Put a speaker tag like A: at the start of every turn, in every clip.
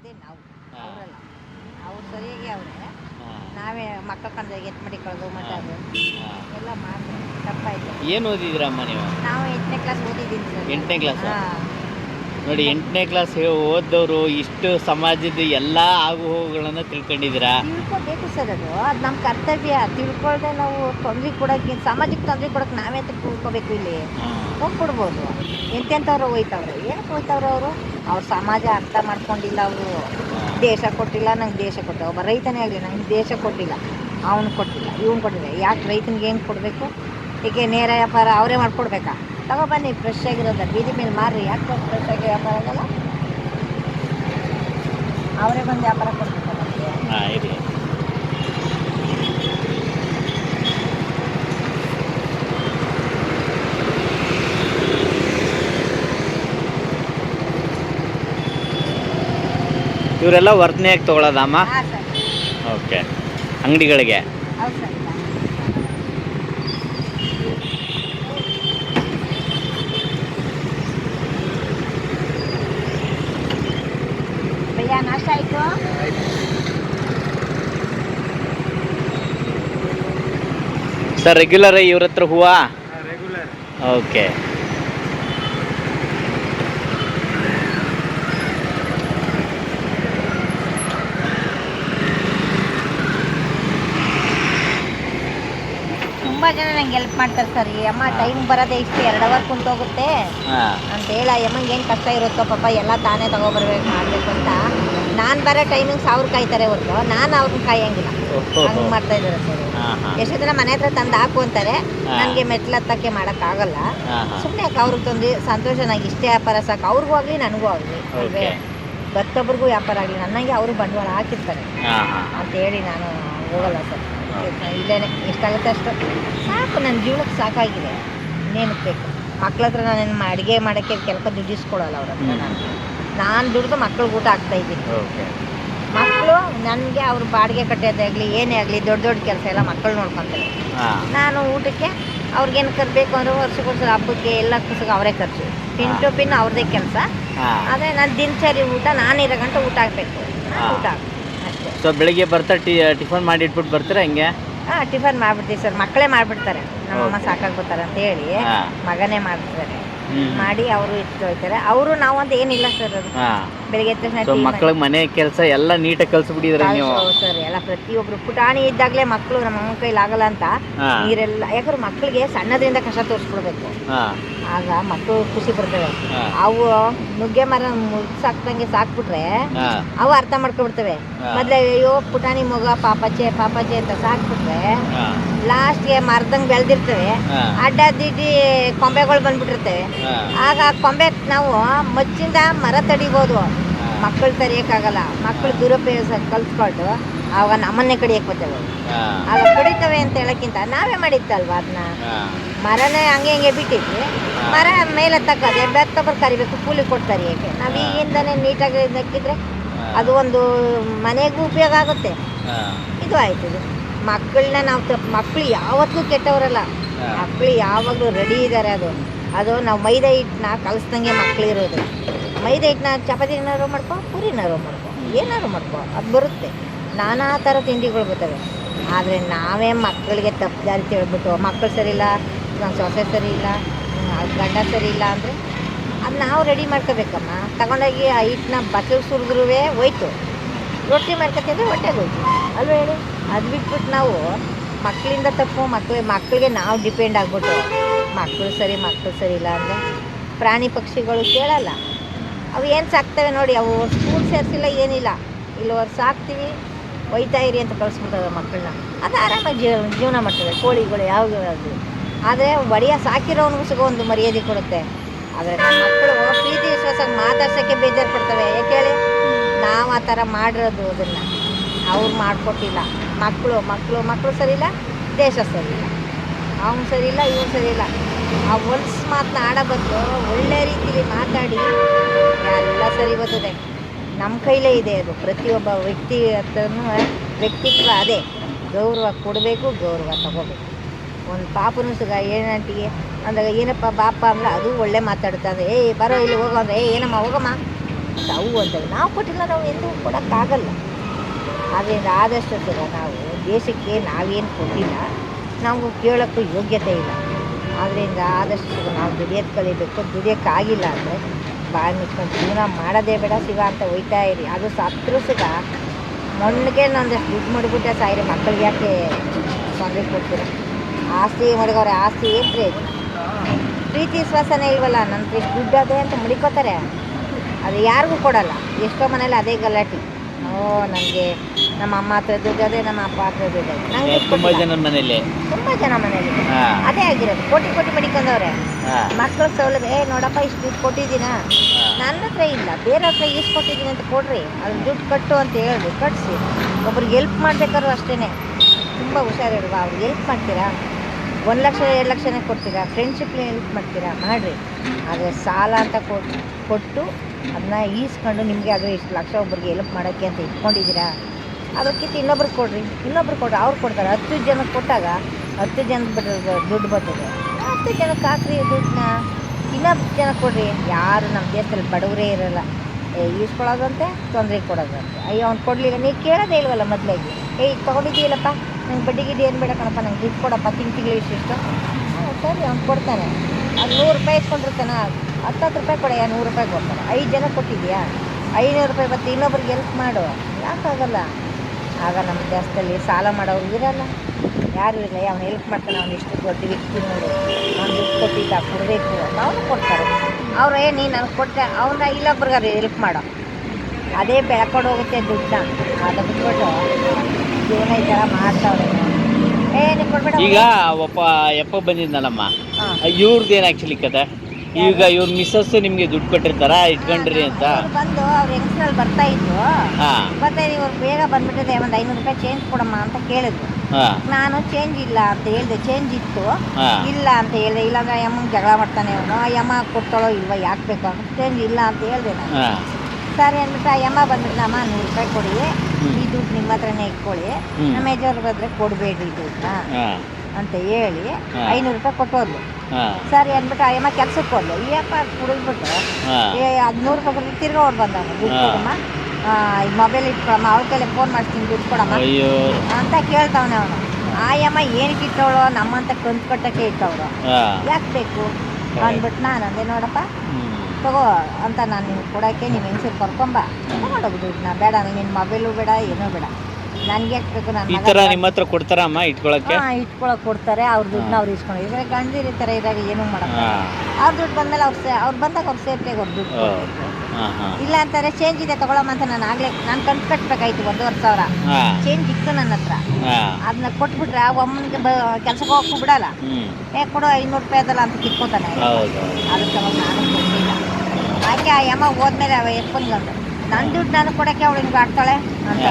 A: ಇರೋದೇ ನಾವು. ಅವರಲ್ಲ. ಅವ್ರು ಸರಿಯಾಗಿ ಅವರೇ. ನಾವೇ ಮಕ್ಕಳ ಕಂಡ ಎತ್ ಮಡಿಕೊಳ್ಳೋದು ಮಟ್ಟ
B: ಅದು
A: ಎಲ್ಲ ಮಾಡ್ತಾರೆ ತಪ್ಪಾಯ್ತು.
B: ಏನು ಓದಿದ್ದೀರಮ್ಮ ನೀವು?
A: ನಾವು ಎಂಟನೇ ಕ್ಲಾಸ್ ಓದಿದ್ದೀನಿ ಸರ್.
B: ಎಂಟನೇ ಕ್ಲಾಸ್?
A: ಹಾಂ.
B: ನೋಡಿ ಎಂಟನೇ ಕ್ಲಾಸ್ ಓದೋರು ಇಷ್ಟು ಸಮಾಜದ ಎಲ್ಲ ಆಗು ಹೋಗುಗಳನ್ನು ತಿಳ್ಕೊಂಡಿದ್ದೀರಾ?
A: ತಿಳ್ಕೊಬೇಕು ಸರ್ ಅದು. ಅದು ನಮ್ಮ ಕರ್ತವ್ಯ. ತಿಳ್ಕೊಳ್ದೆ ನಾವು ತೊಂದರೆ ಕೊಡೋಕ್ಕೆ ಸಮಾಜಕ್ಕೆ ತೊಂದರೆ ಕೊಡೋಕೆ ನಾವೇ ತಿಳ್ಕೊಬೇಕು ಇಲ್ಲಿ. ಹೋಗ್ಬಿಡ್ಬೋದು. ಎಂತೆಂಥವ್ರು ಹೋಯ್ತವ್ರೆ? ಏನಕ್ಕೆ ಹೋಯ್ತವ್ರೆ ಅವರು? ಅವ್ರ ಸಮಾಜ ಅರ್ಥ ಮಾಡ್ಕೊಂಡಿಲ್ಲ ಅವರು. ದೇಶ ಕೊಟ್ಟಿಲ್ಲ, ನಂಗೆ ದೇಶ ಕೊಟ್ಟ ಒಬ್ಬ ರೈತನೇ ಆಗಲಿ ನಂಗೆ ದೇಶ ಕೊಟ್ಟಿಲ್ಲ, ಅವನು ಕೊಟ್ಟಿಲ್ಲ, ಇವನು ಕೊಟ್ಟಿಲ್ಲ. ಯಾಕೆ ರೈತನಿಗೆ ಏನು ಕೊಡಬೇಕು? ಹೀಗೆ ನೇರ ವ್ಯಾಪಾರ ಅವರೇ ಮಾಡ್ಕೊಡ್ಬೇಕಾ? ತಗೊಬನ್ನಿ ಫ್ರೆಶ್ ಆಗಿರೋದ. ಬೀದಿ ಮೇಲೆ ಮಾರ್ರಿ. ಯಾಕೆ ಫ್ರೆಶ್ ಆಗಿ ವ್ಯಾಪಾರ ಆಗಲ್ಲ? ಅವರೇ ಬಂದು ವ್ಯಾಪಾರ ಕೊಡ್ಬೇಕು ನಮಗೆ?
B: ಇವರೆಲ್ಲ ವರ್ತನೆಯಾಗಿ ತೊಗೊಳೋದಮ್ಮ?
A: ಸರ್.
B: ಓಕೆ. ಅಂಗಡಿಗಳಿಗೆ?
A: ಸರ್.
B: ರೆಗ್ಯುಲರ್ ಇವ್ರ ಹತ್ರ ಹೂವಾ? ಓಕೆ.
A: ನಂಗೆ ಹೆಲ್ಪ್ ಮಾಡ್ತಾರೆ ಸರ್ ಈ ಅಮ್ಮ ಟೈಮ್ ಬರೋದೇ ಇಷ್ಟು ಎರಡು ಅವರ್ ಕುಂತೋಗುತ್ತೆ ಅಂತ ಹೇಳ ಅಮ್ಮಂಗೆ ಏನು ಕಷ್ಟ ಇರುತ್ತೋ ಪಾಪ ಎಲ್ಲ ತಾನೇ ತಗೊಬರ್ಬೇಕು ಮಾಡಬೇಕು ಅಂತ. ನಾನು ಬರೋ ಟೈಮಿಂಗ್ ಸಾವಿರ ಕಾಯ್ತಾರೆ ಹೊರತು. ನಾನು ಅವ್ರನ್ನ ಕಾಯಂಗಿಲ್ಲ. ಹಂಗೆ ಮಾಡ್ತಾ ಇದ್ದಾರೆ ಸರ್ ಎಷ್ಟು ಜನ ಮನೆ ಹತ್ರ ತಂದು ಹಾಕು ಅಂತಾರೆ ನನಗೆ ಮೆಟ್ಲು ಹತ್ತಕ್ಕೆ ಮಾಡೋಕ್ಕಾಗಲ್ಲ ಸುಮ್ಮನೆ ಯಾಕೆ ಅವ್ರಿಗೆ ತಂದು ಸಂತೋಷ ನಂಗೆ ಇಷ್ಟೇ ವ್ಯಾಪಾರ ಸಾಕು. ಅವ್ರಿಗೂ ಆಗಲಿ ನನಗೂ ಆಗಲಿ. ಅಲ್ವೇ ಮತ್ತೊಬ್ರಿಗೂ ವ್ಯಾಪಾರ ಆಗಲಿ ನನಗೆ ಅವರು ಬಂಡವಾಳ ಹಾಕಿರ್ತಾರೆ. ಅಂತ ಹೇಳಿ ನಾನು ಹೋಗಲ್ಲ ಸರ್ ಇಲ್ಲೇನೆ ಎಷ್ಟಾಗುತ್ತೆ ಅಷ್ಟು? ಸಾಕು ನನ್ನ ಜೀವನಕ್ಕೆ ಸಾಕಾಗಿದೆ. ಇನ್ನೇನಕ್ಕೆ ಬೇಕು? ಮಕ್ಳ ಹತ್ರ ನಾನು ಅಡುಗೆ ಮಾಡೋಕ್ಕೆ ಕೆಲಸ ದುಡ್ಡಿಸ್ಕೊಡಲ್ಲ ಅವ್ರ ಹತ್ರ ನಾನು. ನಾನು ದುಡ್ದು ಮಕ್ಳಿಗೆ ಊಟ
B: ಓಕೆ.
A: ಮಕ್ಕಳು ನನಗೆ ಅವ್ರ ಬಾಡಿಗೆ ಕಟ್ಟೋದಾಗಲಿ ಏನೇ ಆಗಲಿ ದೊಡ್ಡ ದೊಡ್ಡ ಕೆಲಸ ಎಲ್ಲ ಮಕ್ಕಳು ನೋಡ್ಕೊತಾರೆ. ನಾನು ಊಟಕ್ಕೆ ಅವ್ರಿಗೇನು ಕರ್ಬೇಕು ಅಂದ್ರೆ ವರ್ಷಕ್ಕೊರ್ಸ ಹಬ್ಬಕ್ಕೆ ಎಲ್ಲ ಕಸಕ್ಕೆ ಅವರೇ ಖರ್ಚು. ಪಿನ್ ಟು ಪಿನ್ ಅವ್ರದ್ದೇ ಕೆಲಸ. ಆದರೆ ನಾನು ದಿನಚರಿ ಊಟ ನಾನು ಇರೋ ಗಂಟೆ ಊಟ
B: ಆಗಬೇಕು.
A: ಊಟ ಅಷ್ಟೇ
B: ಸೊ ಬೆಳಿಗ್ಗೆ ಬರ್ತಾ ಟಿ ಟಿಫನ್ ಮಾಡಿ ಇಟ್ಬಿಟ್ಟು ಬರ್ತೀರಾ ಹೆಂಗೆ?
A: ಹಾಂ ಟಿಫನ್ ಮಾಡ್ಬಿಡ್ತೀವಿ ಸರ್. ಮಕ್ಕಳೇ ಮಾಡ್ಬಿಡ್ತಾರೆ. ನಮ್ಮಮ್ಮ
B: ಅಮ್ಮ
A: ಸಾಕಾಗ್ಬಿಡ್ತಾರೆ ಅಂತ ಹೇಳಿ ಮಗನೇ ಮಾಡ್ತಾರೆ ಮಾಡಿ ಅವರು ಇಟ್ಟು ಹೋಗ್ತಾರೆ ಅವರು ನಾವು ಅಂತ ಏನಿಲ್ಲ ಸರ್ ಅದು. ಬೆಳಿಗ್ಗೆ ಎದ್ದ ತಕ್ಷಣ
B: ಮಕ್ಳಿಗೆ ಮನೆ ಕೆಲಸ ಎಲ್ಲ ನೀಟಾಗಿ ಕಲ್ಸ್ಬಿಟ್ಟಿದ್ರೆ ನೀವು?
A: ಸರ್. ಎಲ್ಲ ಪ್ರತಿಯೊಬ್ರು ಪುಟಾಣಿ ಇದ್ದಾಗಲೇ ಮಕ್ಕಳು ನಮ್ಮ ಅಮ್ಮ ಕೈಲಿ ಆಗಲ್ಲ ಅಂತ
B: ಹಾಂ.
A: ನೀರೆಲ್ಲ ಯಾಕಂದ್ರೆ ಮಕ್ಕಳಿಗೆ ಸಣ್ಣದ್ರಿಂದ ಕಷ್ಟ ತೋರಿಸ್ಬಿಡ್ಬೇಕು
B: ಹಾಂ.
A: ಆಗ ಮಕ್ಕಳು ಖುಷಿ ಪಡ್ತವೆ. ಅವು ನುಗ್ಗೆ ಮರ ಮುಗ್ಸಾಕ್ದಂಗೆ ಸಾಕ್ಬಿಟ್ರೆ ಅವು ಅರ್ಥ ಮಾಡ್ಕೊಬಿಡ್ತವೆ
B: ಹಾ.
A: ಮೊದ್ಲೇ ಅಯ್ಯೋ ಪುಟಾಣಿ ಮಗ ಪಾಪಾಚೆ ಪಾಪಾಚೆ ಅಂತ ಸಾಕ್ಬಿಟ್ರೆ
B: ಲಾಸ್ಟ್
A: ಲಾಸ್ಟ್ಗೆ ಮರದಂಗೆ ಬೆಳೆದಿರ್ತವೆ.
B: ಅಡ್ಡಾದಿಡ್ಡಿ
A: ಅಡ್ಡ ದಿಡ್ಡಿ ಕೊಂಬೆಗಳು ಬಂದ್ಬಿಟ್ಟಿರ್ತವೆ. ಆಗ ಆ ಕೊಂಬೆ ನಾವು ಮಚ್ಚಿಂದ ಮರ ತಡಿಬೋದು. ಮಕ್ಕಳು ತರಿಯೋಕ್ಕಾಗಲ್ಲ. ಮಕ್ಕಳು ದುರುಪಯೋಗ ಕಲ್ತ್ಕೊಂಡು ಆವಾಗ ನಮ್ಮನ್ನೇ ಕಡಿಯಕ್ಕೆ ಬರ್ತವೆ. ಆಗ ಕಡಿತವೆ ಅಂತ ಹೇಳಕ್ಕಿಂತ ನಾವೇ ಮಾಡಿತ್ತಲ್ವಾ ಅದನ್ನ ಮರನೇ ಹಂಗೆ ಹಿಂಗೆ ಬಿಟ್ಟಿದ್ವಿ. ಮರ ಮೇಲೆ ತಕ್ಕದೆ ಬೆತ್ತೊಬ್ಬರು ಕರಿಬೇಕು ಕೂಲಿ ಕೊಡ್ತಾರೆ ಏಕೆ? ನಾವು ಈಗಿಂದನೇ ನೀಟಾಗಿ ನೆಕ್ಕಿದ್ರೆ ಅದು ಒಂದು ಮನೆಗೂ ಉಪಯೋಗ ಆಗುತ್ತೆ. ಇದು ಆಯ್ತು ಇದು. ಮಕ್ಕಳನ್ನ ನಾವು ತಪ್ಪು ಮಕ್ಕಳು ಯಾವತ್ತೂ ಕೆಟ್ಟವರಲ್ಲ. ಮಕ್ಕಳು ಯಾವಾಗಲೂ ರೆಡಿ ಇದ್ದಾರೆ ಅದು. ಅದು ನಾವು ಮೈದಾ ಹಿಟ್ಟನ್ನ ಕಲಿಸ್ದಂಗೆ ಮಕ್ಳು ಇರೋದು. ಮೈದಾ ಹಿಟ್ಟನ್ನ ಚಪಾತಿನಾರು ಮಾಡ್ಕೊ ಪೂರಿನಾರು ಮಾಡ್ಕೊ ಏನಾದ್ರು ಮಾಡ್ಕೊ ಅದು ಬರುತ್ತೆ. ನಾನಾ ಥರ ತಿಂಡಿಗಳು ಬರ್ತವೆ. ಆದರೆ ನಾವೇ ಮಕ್ಕಳಿಗೆ ತಪ್ಪು ದಾರಿ ತಿಳ್ಬಿಟ್ಟು ಮಕ್ಕಳು ಸರಿಯಿಲ್ಲ ಇಲ್ಲ ನನ್ನ ಸೊಸೆ ಸರಿ ಇಲ್ಲ ಗಂಡ ಸರಿ ಇಲ್ಲ ಅಂದರೆ ಅದು ನಾವು ರೆಡಿ ಮಾಡ್ಕೋಬೇಕಮ್ಮ. ತಗೊಂಡೋಗಿ ಆ ಹಿಟ್ಟನ್ನ ಬಟ್ಟಲು ಸುರಿದ್ರೂ ಹೋಯ್ತು. ರೊಟ್ಟಿ ಮಾಡ್ಕೊತಿದ್ರೆ ಹೊಟ್ಟೆಗೆ ಹೋಯ್ತು. ಅಲ್ವ ಹೇಳಿ? ಅದು ಬಿಟ್ಬಿಟ್ಟು ನಾವು ಮಕ್ಕಳಿಂದ ತಪ್ಪು ಮಕ್ಳಿಗೆ ಮಕ್ಕಳಿಗೆ ನಾವು ಡಿಪೆಂಡ್ ಆಗ್ಬಿಟ್ಟು ಮಕ್ಕಳು ಸರಿ ಮಕ್ಕಳು ಸರಿ ಇಲ್ಲ ಅಂದರೆ ಪ್ರಾಣಿ ಪಕ್ಷಿಗಳು ಕೇಳಲ್ಲ. ಅವು ಏನು ಸಾಕ್ತವೆ ನೋಡಿ, ಅವು ಸ್ಕೂಲ್ ಸೇರಿಸಿಲ್ಲ, ಏನಿಲ್ಲ. ಇಲ್ಲಿ ಅವ್ರು ಸಾಕ್ತೀವಿ. ಒಯ್ತಾ ಇರಿ ಅಂತ ಕಳಿಸ್ಬಿಡ್ತವೆ ಮಕ್ಕಳನ್ನ. ಅದು ಆರಾಮಾಗಿ ಜೀವ ಜೀವನ ಮಾಡ್ತವೆ. ಕೋಳಿಗಳು ಯಾವ ಯಾವುದು ಆದರೆ ಒಡೆಯ ಸಾಕಿರೋನಿಗೂ ಸಿಗೋ ಒಂದು ಮರ್ಯಾದೆ ಕೊಡುತ್ತೆ. ಆದರೆ ಮಕ್ಕಳು ಪ್ರೀತಿ ವಿಶ್ವಾಸ ಮಾತಾಡ್ಸೋಕ್ಕೆ ಬೇಜಾರು ಪಡ್ತವೆ ಯಾಕೆ ನಾವು ಆ ಥರ ಮಾಡಿರೋದು ಅದನ್ನು. ಅವ್ರು ಮಾಡಿಕೊಟ್ಟಿಲ್ಲ. ಮಕ್ಕಳು ಮಕ್ಕಳು ಮಕ್ಕಳು ಸರಿ ಇಲ್ಲ ದೇಶ ಸರಿ ಇಲ್ಲ ಅವ್ನು ಸರಿ ಇಲ್ಲ ಇವ್ನು ಸರಿ ಇಲ್ಲ ಆ ಹೊಲ್ಸ್ ಮಾತನ್ನ ಆಡೋ ಬದಲು ಒಳ್ಳೆ ರೀತಿಲಿ ಮಾತಾಡಿ, ಎಲ್ಲ ಸರಿ ಬರ್ತದೆ. ನಮ್ಮ ಕೈಲೇ ಇದೆ ಅದು. ಪ್ರತಿಯೊಬ್ಬ ವ್ಯಕ್ತಿ ಹತ್ರನೂ ವ್ಯಕ್ತಿತ್ವ ಅದೇ. ಗೌರವ ಕೊಡಬೇಕು, ಗೌರವ ತಗೋಬೇಕು. ಒಂದು ಪಾಪನೂ ಸುಗ ಏನಂಟಿಗೆ ಅಂದಾಗ, ಏನಪ್ಪ ಬಾಪ ಅಂದ್ರೆ ಅದು ಒಳ್ಳೆ ಮಾತಾಡುತ್ತೆ ಅಂದರೆ ಏಯ್ ಬರೋ ಇಲ್ಲಿ ಹೋಗೋ ಅಂದ್ರೆ, ಏ, ಏನಮ್ಮ, ಹೋಗಮ್ಮ. ನಾವು ಅಂತೇವೆ ನಾವು ಕೊಟ್ಟಿಲ್ಲ, ನಾವು ಎಂದೂ ಕೊಡೋಕ್ಕಾಗಲ್ಲ. ಆದ್ದರಿಂದ ಆದಷ್ಟು ಸುಗ, ನಾವು ದೇಶಕ್ಕೆ ನಾವೇನು ಕೊಟ್ಟಿಲ್ಲ, ನಾವು ಕೇಳೋಕ್ಕೂ ಯೋಗ್ಯತೆ ಇಲ್ಲ. ಆದ್ದರಿಂದ ಆದಷ್ಟು ಸುಗ, ನಾವು ದುಡಿಯೋದು ಕಲಿಬೇಕು. ದುಡಿಯೋಕ್ಕಾಗಿಲ್ಲ ಅಂದರೆ ಬಾಯಿ ಮುಚ್ಕೊಂಡು ಜೀವನ ಮಾಡೋದೇ ಬೇಡ ಸಿಗ ಅಂತ ಒಯ್ತಾ ಇರಿ. ಅದು ಸತ್ರು ಸುಗ. ಮೊನ್ನೆಗೆ ನಂದಷ್ಟು ದುಡ್ಡು ಮಾಡಿಬಿಟ್ಟೆ ಸಾಯಿರಿ, ಮಕ್ಕಳಿಗೆ ಯಾಕೆ ತೊಂದರೆ ಕೊಡ್ತೀರ? ಆಸ್ತಿ ಮಡಗವ್ರೆ ಆಸ್ತಿ ಏನು ಪ್ರೀತಿ ವಿಶ್ವಾಸನೇ ಇಲ್ವಲ್ಲ ನನ್ನ ಪ್ರೀತಿ ಇಷ್ಟು ದುಡ್ಡು ಅದೇ ಅಂತ ಮುಡಿಕೋತಾರೆ. ಅದು ಯಾರಿಗೂ ಕೊಡಲ್ಲ. ಎಷ್ಟೋ ಮನೇಲಿ ಅದೇ ಗಲಾಟೆ. ಓ ನನಗೆ ನಮ್ಮ ಅಮ್ಮ ಹತ್ರ ದುಡ್ಡು ಅದೇ ನಮ್ಮ ಅಪ್ಪ ಹತ್ರ ದುಡ್ಡು ಅದೇ ನಂಗೆ
B: ತುಂಬ ಜನ ಮನೇಲಿ.
A: ತುಂಬ ಜನ ಮನೇಲಿ. ಅದೇ ಆಗಿರೋದು. ಕೋಟಿ ಕೋಟಿ ಮಡಿಕೊಂಡವ್ರೆ. ಮಕ್ಕಳ ಸೌಲಭ್ಯ ಏ ನೋಡಪ್ಪ ಇಷ್ಟು ದುಡ್ಡು ಕೊಟ್ಟಿದ್ದೀನ? ನನ್ನ ಹತ್ರ ಇಲ್ಲ. ಬೇರೆ ಹತ್ರ ಇಷ್ಟು ಕೊಟ್ಟಿದ್ದೀನಿ ಅಂತ ಕೊಡ್ರಿ. ಅದ್ರ ದುಡ್ಡು ಕಟ್ಟು ಅಂತ ಹೇಳಿ ಕಟ್ಸಿ. ಒಬ್ರಿಗೆ ಹೆಲ್ಪ್ ಮಾಡ್ಬೇಕಾದ್ರೂ ಅಷ್ಟೇ ತುಂಬ ಹುಷಾರಿರುವ ಅವ್ರಿಗೆ ಹೆಲ್ಪ್ ಮಾಡ್ತೀರಾ? ಒಂದು ಲಕ್ಷ, ಎರಡು ಲಕ್ಷನೇ ಕೊಡ್ತೀರಾ? ಫ್ರೆಂಡ್ಶಿಪ್ಲಿ ಹೆಲ್ಪ್ ಮಾಡ್ತೀರಾ? ಮಾಡಿರಿ. ಆದರೆ ಸಾಲ ಅಂತ ಕೊಟ್ಟು ಅದನ್ನ ಈಸ್ಕೊಂಡು ನಿಮಗೆ ಅದು ಇಷ್ಟು ಲಕ್ಷ ಒಬ್ರಿಗೆ ಹೆಲ್ಪ್ ಮಾಡೋಕ್ಕೆ ಅಂತ ಇಟ್ಕೊಂಡಿದ್ದೀರಾ? ಅದಕ್ಕಿಂತ ಇನ್ನೊಬ್ರಿಗೆ ಕೊಡ್ರಿ. ಇನ್ನೊಬ್ರು ಕೊಡ್ರಿ, ಅವ್ರು ಕೊಡ್ತಾರೆ. ಹತ್ತು ಜನಕ್ಕೆ ಕೊಟ್ಟಾಗ ಹತ್ತು ಜನ ದುಡ್ಡು ಬರ್ತದೆ. ಹತ್ತು ಜನಕ್ಕೆ ಹಾಕ್ರಿ ದುಡ್ಡನ್ನ. ಇನ್ನೊಬ್ಬ ಜನಕ್ಕೆ ಕೊಡ್ರಿ. ಯಾರು ನಮ್ಮ ದೇಶದಲ್ಲಿ ಬಡವರೇ ಇರಲ್ಲ. ಈಸ್ಕೊಳ್ಳೋದಂತೆ ತೊಂದರೆ ಕೊಡೋದಂತೆ. ಅಯ್ಯೋ, ಅವ್ನು ಕೊಡಲಿಲ್ಲ ನೀವು ಕೇಳೋದೇ ಇಲ್ವಲ್ಲ ಮೊದಲಾಗಿ? ಏಯ್, ತೊಗೊಂಡಿದ್ದೀಯಲ್ಲಪ್ಪ? ನಂಗೆ ಬಡ್ಡಿ ಗಿಡ್ಡಿ ಏನು ಬೇಡ ಕಣಪ್ಪ, ನಂಗೆ ದುಡ್ಡು ಕೊಡಪ್ಪ, ತಿಂಗ್ ತಿಂಗಳು ಇಷ್ಟಿಷ್ಟು. ಸರಿ, ಅವ್ನು ಕೊಡ್ತಾನೆ. ಅದು ನೂರು ರೂಪಾಯಿ ಇಸ್ಕೊಂಡಿರ್ತಾನೆ. ಹತ್ತು ಹತ್ತು ರೂಪಾಯಿ ಕೊಡ ನೂರು ರೂಪಾಯಿ ಕೊಡ್ತಾನೆ. ಐದು ಜನ ಕೊಟ್ಟಿದ್ಯಾ? ಐನೂರು ರೂಪಾಯಿ ಬತ್ತು ಇನ್ನೊಬ್ರಿಗೆ ಹೆಲ್ಪ್ ಮಾಡು. ಯಾಕಾಗಲ್ಲ ಆಗ ನಮ್ಮ ದೇಶದಲ್ಲಿ ಸಾಲ ಮಾಡೋರು ಇರಲ್ಲ. ಯಾರು ಇಲ್ಲ ಅವ್ನು ಹೆಲ್ಪ್ ಮಾಡ್ತಾನೆ, ಅವ್ನು ಇಷ್ಟು ದೊಡ್ಡ ವ್ಯಕ್ತಿ ನೋಡು. ಅವ್ನು ದುಡ್ಡು ಕೊಟ್ಟಿದ್ದ, ಕೊಡಬೇಕು ಅವನು ಕೊಡ್ತಾರೆ. ಅವ್ರು, ಏ, ನೀನು ನನಗೆ ಕೊಟ್ಟೆ ಅವ್ನ ಇಲ್ಲೊಬ್ರಿಗೆ ಹೆಲ್ಪ್ ಮಾಡೋ. ಅದೇ ಬೆಳ್ಕೊಂಡು ಹೋಗುತ್ತೆ ದುಡ್ಡನ್ನ. ಅದು ಬಿಟ್ಬಿಟ್ಟು ಜೀವನ ಈ ಥರ ಮಾಡ್ತಾವ್ರೆ. ಏ ಕೊಡ್ಬೇಡ
B: ಈಗ ಒಬ್ಬ ಎಪ್ಪ ಬಂದಿದ್ನಲ್ಲಮ್ಮ.
A: ಹಾಂ.
B: ಇವ್ರದ್ದೇನು ಆ್ಯಕ್ಚುಲಿ ಕತೆ? ಈಗ ಇವ್ರ ಮಿಸ್ಸಸ್ ನಿಮಗೆ ದುಡ್ಡು ಕೊಟ್ಟಿರ್ತಾರ? ಇಟ್ಕೊಂಡ್ರಿ ಅಂತ.
A: ಬಂದು ಅವ್ರ ಹೆಂಗಸ್ರಲ್ಲಿ ಬರ್ತಾ ಇದ್ರು.
B: ಹಾ.
A: ಮತ್ತೆ ಇವ್ರು ಬೇಗ ಬಂದ್ಬಿಟ್ಟಿದೆ ಒಂದು ಐನೂರು ರೂಪಾಯಿ ಚೇಂಜ್ ಕೊಡಮ್ಮ ಅಂತ ಕೇಳಿದ್ರು.
B: ಹಾ.
A: ನಾನು ಚೇಂಜ್ ಇಲ್ಲ ಅಂತ ಹೇಳಿದೆ ಚೇಂಜ್ ಇತ್ತು.
B: ಹಾ.
A: ಇಲ್ಲ ಅಂತ ಹೇಳಿದೆ ಇಲ್ಲಾಂದ್ರೆ ಯಮ್ಮ ಜಗಳ ಮಾಡ್ತಾನೆ ಅವನು. ಆ ಯಮ್ಮ ಕೊಡ್ತಾಳೋ ಇಲ್ವಾ ಯಾಕೆ ಬೇಕು ಅಂತ. ಚೇಂಜ್ ಇಲ್ಲ ಅಂತ ಹೇಳಿದೆ ನಾನು.
B: ಹಾ.
A: ಸರಿ ಅಂದ್ಬಿಟ್ಟು ಆ ಯಮ್ಮ ಬಂದ್ಬಿಟ್ಟು ಅಮ್ಮ ನೂರು ರೂಪಾಯಿ ಕೊಡಿ. ಈ ದುಡ್ಡು ನಿಮ್ಮ ಹತ್ರನೇ ಇಟ್ಕೊಳ್ಳಿ. ನಮ್ಮ ಯಜಮಾನ್ರು ಬಂದ್ರೆ ಕೊಡಬೇಡಿ ದುಡ್ಡನ್ನ ಅಂತ. ಹೇಳಿ. ಐನೂರು ರೂಪಾಯಿ ಕೊಟ್ಟೋದ್ಲು ಸರಿ ಅಂದ್ಬಿಟ್ಟು ಆ ಯಮ್ಮ ಕೆಲ್ಸಕ್ಕೆ ಹೋದ್ಲು. ಈ ಅಪ್ಪ ಕುಡಿದ್ಬಿಟ್ಟು ಏ ಅದು ನೂರು ರೂಪಾಯಿ ಕೊಟ್ಟು ತಿರ್ಗಾ ಅವ್ರು ಬಂದವನು ದುಡ್ಡು ಕೊಡಮ್ಮ. ಆ, ಈ ಮೊಬೈಲ್ ಇಟ್ಕೊಳಮ್ಮ. ಅವ್ರ ಕೈಲಿ ಫೋನ್ ಮಾಡ್ತೀನಿ ದುಡ್ಡು ಕೊಡಮ್ಮ. ಅಂತ ಕೇಳ್ತಾವನೆ ಅವನು. ಆಯಮ್ಮ ಏನಕ್ಕೆ ಇಟ್ಟವಳು? ನಮ್ಮಂತ ಕಂತು ಕಟ್ಟಕ್ಕೆ ಇಟ್ಟವಳು. ಯಾಕೆ ಬೇಕು? ಅಂದ್ಬಿಟ್ಟು ನಾನು ಅಂದೆ ನೋಡಪ್ಪ ತಗೋ ಅಂತ ನಾನು ನಿಮ್ಗೆ ಕೊಡೋಕ್ಕೆ ನೀವು ಹೆಂಗಸರು ಕರ್ಕೊಂಬ ತಗೊಂಡೋಗು ದುಡ್ಡನ್ನ. ಬೇಡ ನಿನ್ನ ಮೊಬೈಲು ಬೇಡ ಏನೂ ಬೇಡ. ನನಗೆ ಯಾಕೆ ಬೇಕು
B: ಈ ಥರ ನಿಮ್ಮ ಹತ್ರ ಕೊಡ್ತಾರಮ್ಮ ಇಟ್ಕೊಳಕ್ಕೆ?
A: ಹಾಂ ಇಟ್ಕೊಳಕ್ಕೆ ಕೊಡ್ತಾರೆ ಅವ್ರ ದುಡ್ಡನ್ನ ಅವ್ರು ಇಸ್ಕೊಂಡು. ಇದ್ರೆ ಗಂಡದಿರ ಥರ ಇದ್ದಾಗ ಏನೂ ಮಾಡಲ್ಲ
B: ಹಾ.
A: ಅವ್ರ ದುಡ್ಡು ಬಂದಮೇಲೆ ಅವ್ರು ಸೇ ಅವ್ರು ಬಂದಾಗ ಅವ್ರು ಸೇಫ್ಟಿಯಾಗಿ ಅವ್ರ ದುಡ್ಡು
B: ಓ.
A: ಕೊಡ್ಬೇಕು.
B: ಹಾ ಹಾ.
A: ಇಲ್ಲ ಅಂತಾರೆ ಚೇಂಜ್ ಇದೆ ತಗೊಳಮ್ಮ ಅಂತ ನಾನು ಆಗ್ಲೇ ನಾನು ಕಂತು ಕಟ್ಟಬೇಕಾಯ್ತು ಒಂದೂವರೆ ಸಾವಿರ.
B: ಹಾ.
A: ಚೇಂಜ್ ಇತ್ತು ನನ್ನ ಹತ್ರ.
B: ಹಾ.
A: ಅದನ್ನ ಕೊಟ್ಬಿಟ್ರೆ ಆ ಒಮ್ಮನಿಗೆ ಬ ಕೆಲ್ಸಕ್ಕೆ ಹೋಗಕ್ಕೂ ಬಿಡಲ್ಲ
B: ಹೇ
A: ಏ ಕೊಡು ಐನೂರು ರೂಪಾಯಿ ಅದಲ್ಲ ಅಂತ ಕಿತ್ಕೋತಾನೆ.
B: ಹೌದು.
A: ಅದಕ್ಕೆ ಅವಾಗ ನಾನು ಯಾಕೆ ಆ ಯಮ್ಮ ಹೋದ್ಮೇಲೆ ಅವ ಎತ್ಕೊಂಡ್ಗಂಡು. ನನ್ನ ದುಡ್ಡು ನಾನು ಕೊಡೋಕ್ಕೆ ಅವಳು ಹಿಂಗೆ ಆಡ್ತಾಳೆ ಅಂತ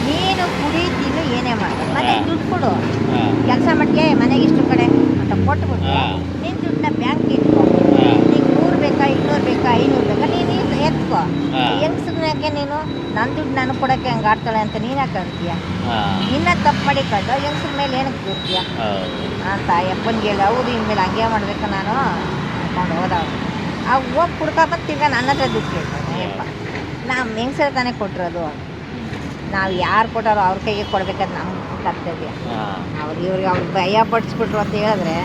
A: ನೀನು ಕುಡಿ ತಿನ್ನು ಏನೇ ಮಾಡು. ಮನೆಗೆ ದುಡ್ಡು ಕೊಡು. ಕೆಲಸ ಮಟ್ಟಿಗೆ ಮನೆಗೆ ಇಷ್ಟು ಕಡೆ ಅಂತ ಕೊಟ್ಬಿಟ್ಟು. ನಿನ್ನ ದುಡ್ಡನ್ನ ಬ್ಯಾಂಕ್ ಇಟ್ಕೊ.
B: ನೀನು
A: ನಿಂಗೆ ನೂರು ಬೇಕಾ ಇನ್ನೂರು ಬೇಕಾ ಐನೂರು ಬೇಕಾ ನೀನು ಎತ್ಕೋ.
B: ಹಾ.
A: ಹೆಂಗ್ಸನ್ಯಾಕೆ ನೀನು? ನನ್ನ ದುಡ್ಡು ನಾನು ಕೊಡೋಕ್ಕೆ ಹಂಗೆ ಆಡ್ತಾಳೆ ಅಂತ ನೀನು
B: ಹಾ
A: ನಿನ್ನ ತಪ್ಪು ಮಾಡಿ ಕಂಡು ಹೆಂಗ್ಸ್ರ ಮೇಲೆ ಏನಕ್ಕೆ ದೂರ್ತೀಯ ಅಂತ ಯಪ್ಪನಿಗೆ ಹೇಳಿ ಹೌದು ಇನ್ಮೇಲೆ ಹಂಗೆ ಮಾಡ್ಬೇಕು ನಾನು. ಅಂದ್ಕೊಂಡು ಹೋದವ ಆ ಹೋಗಿ ಕುಡ್ಕೊಂಬಂದು ತಿರ್ಗಾ ನನ್ನ ಹತ್ರ ದುಡ್ಡು ಕೇಳ್ತಾನೆ ನಮ್ಮ ಹೆಂಗ್ಸರ ತಾನೇ ಕೊಟ್ಟಿರೋದು ನಾವು ಯಾರು ಕೊಟ್ಟಾರೋ ಅವ್ರ ಕೈಗೆ ಕೊಡ್ಬೇಕಾದ್ರೆ ನಮ್ಮ ಕರ್ತವ್ಯ.
B: ಅವ್ರಿಗೆ
A: ಅವ್ರು ಇವ್ರಿಗೆ ಅವ್ರಿಗೆ ಭಯ ಪಡಿಸ್ಬಿಟ್ರು ಅಂತ ಹೇಳಿದ್ರೆ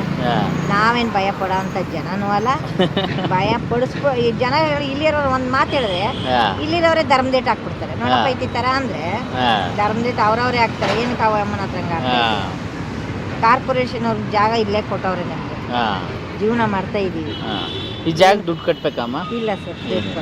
A: ನಾವೇನು ಭಯ ಪಡೋ ಅಂತ ಜನನೂ ಅಲ್ಲ. ಭಯ ಪಡಿಸ್ಬೋ ಈ ಜನ ಇಲ್ಲಿರೋರು ಒಂದು ಮಾತು ಹೇಳಿದ್ರೆ ಇಲ್ಲಿರೋರೇ ಧರ್ಮದೇಟ್ ಹಾಕ್ಬಿಡ್ತಾರೆ. ನೋಡಪ್ಪ
B: ಐತಿ
A: ಈ ಥರ ಅಂದರೆ ಧರ್ಮದೇಟ್ ಅವ್ರವ್ರೇ ಹಾಕ್ತಾರೆ. ಏನಕ್ಕೆ ಅಮ್ಮನ ಹತ್ರ ಕಾರ್ಪೊರೇಷನ್ ಅವ್ರಿಗೆ ಜಾಗ ಇಲ್ಲೇ ಕೊಟ್ಟವ್ರೆ ನಮಗೆ. ಜೀವನ ಮಾಡ್ತಾ ಇದ್ದೀವಿ
B: ಈ ಜಾಗ ದುಡ್ಡು ಕಟ್ಬೇಕಮ್ಮ
A: ಇಲ್ಲ ಸರ್ ಬೇಕು